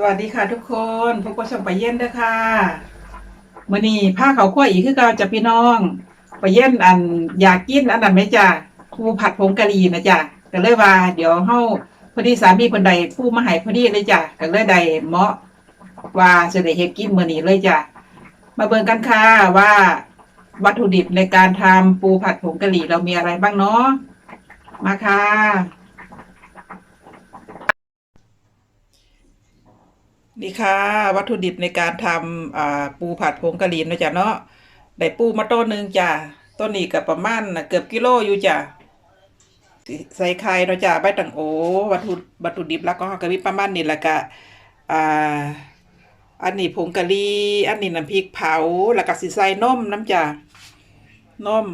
สวัสดีค่ะทุกคนพบกับช่องไปเย็นด้อค่ะมื้อนี้ผ้าเขาวคั่วอีกคือเก่าจะพี่น้องไปเย็นอันอยากกินอันนั้นไหมจ้ะปูผัดผงกะหรี่นะจ้ะก็เลยว่า เดี๋ยวเฮาพอดีสามีเพิ่นใดผู้มาให้พอดีเลยจ้ะก็เลยได้เหมาะว่าจะได้เฮ็ดกินมื้อนี้เลยจ้ะมาเบิ่งกันค่ะว่าวัตถุดิบในการทำปูผัดผงกะหรี่เรามีอะไรบ้างเนาะมาค่ะ นี่ค่ะ วัตถุดิบในการทำปูผัดผงกะหรี่นะจ๊ะเนาะได้ปูมาต้นหนึ่งจ้ะต้นนี้ก็ประมาณน่ะเกือบกิโลอยู่จ้ะใส่ไข่นะจ้ะใบตังโอวัตถุวัตถุดิบแล้วก็กะมีประมาณนี้แหละก็อ่าอันนี้ผงกะหรี่อันนี้น้ำพริกเผาแล้วก็สิใส่นมน้ำจ้ะนม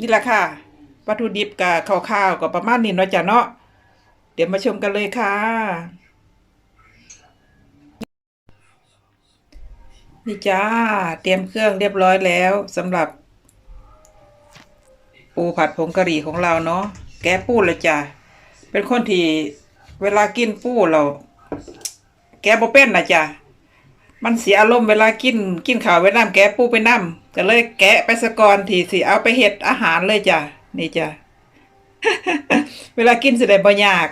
นี่แหละค่ะ วัตถุดิบกับข้าวๆก็ประมาณนี้นะจ้ะเนาะเดี๋ยวมาชมกันเลยค่ะ นี่จ้า เตรียมเครื่องเรียบร้อยแล้วสำหรับ ปูผัดผงกะหรี่ของเราเนาะแกปูเลยจ้ะเป็นคนที่เวลากินปูเรา แกะบ่เป็นนะจ้ะมันเสียอารมณ์เวลากินกินข้าวไว้น้ำแกปูไปน้ำก็เลยแกะไปสะกอนที่สิเอาไปเฮ็ดอาหารเลยจ้ะนี่จ้ะเวลากินสิได้บ่ยาก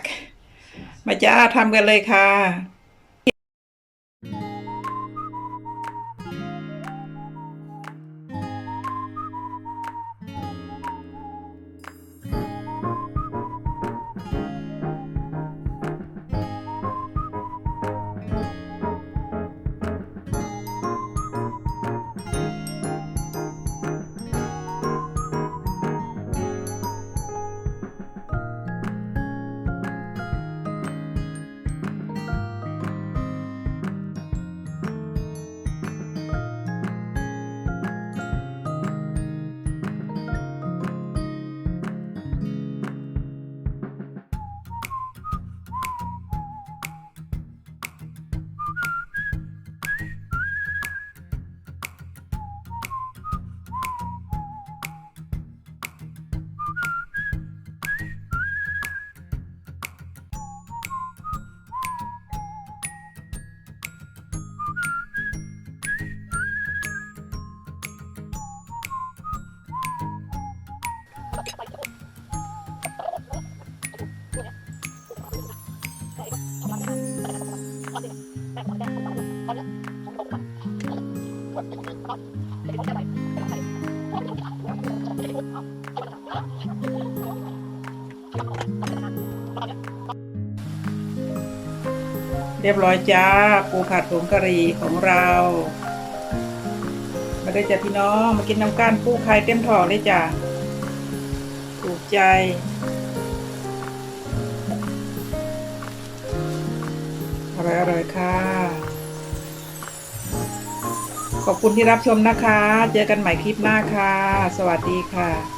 มาจ้าทำกันเลยค่ะ เรียบร้อยจ้า ปูผัดผงกะหรี่ของเรา มาได้จ้ะพี่น้อง มากินน้ำก้านปูไข่เต็มท้องเลยจ้ะถูกใจ ยค่ะ ขอบคุณที่รับชมนะคะ เจอกันใหม่คลิปหน้าค่ะ สวัสดีค่ะ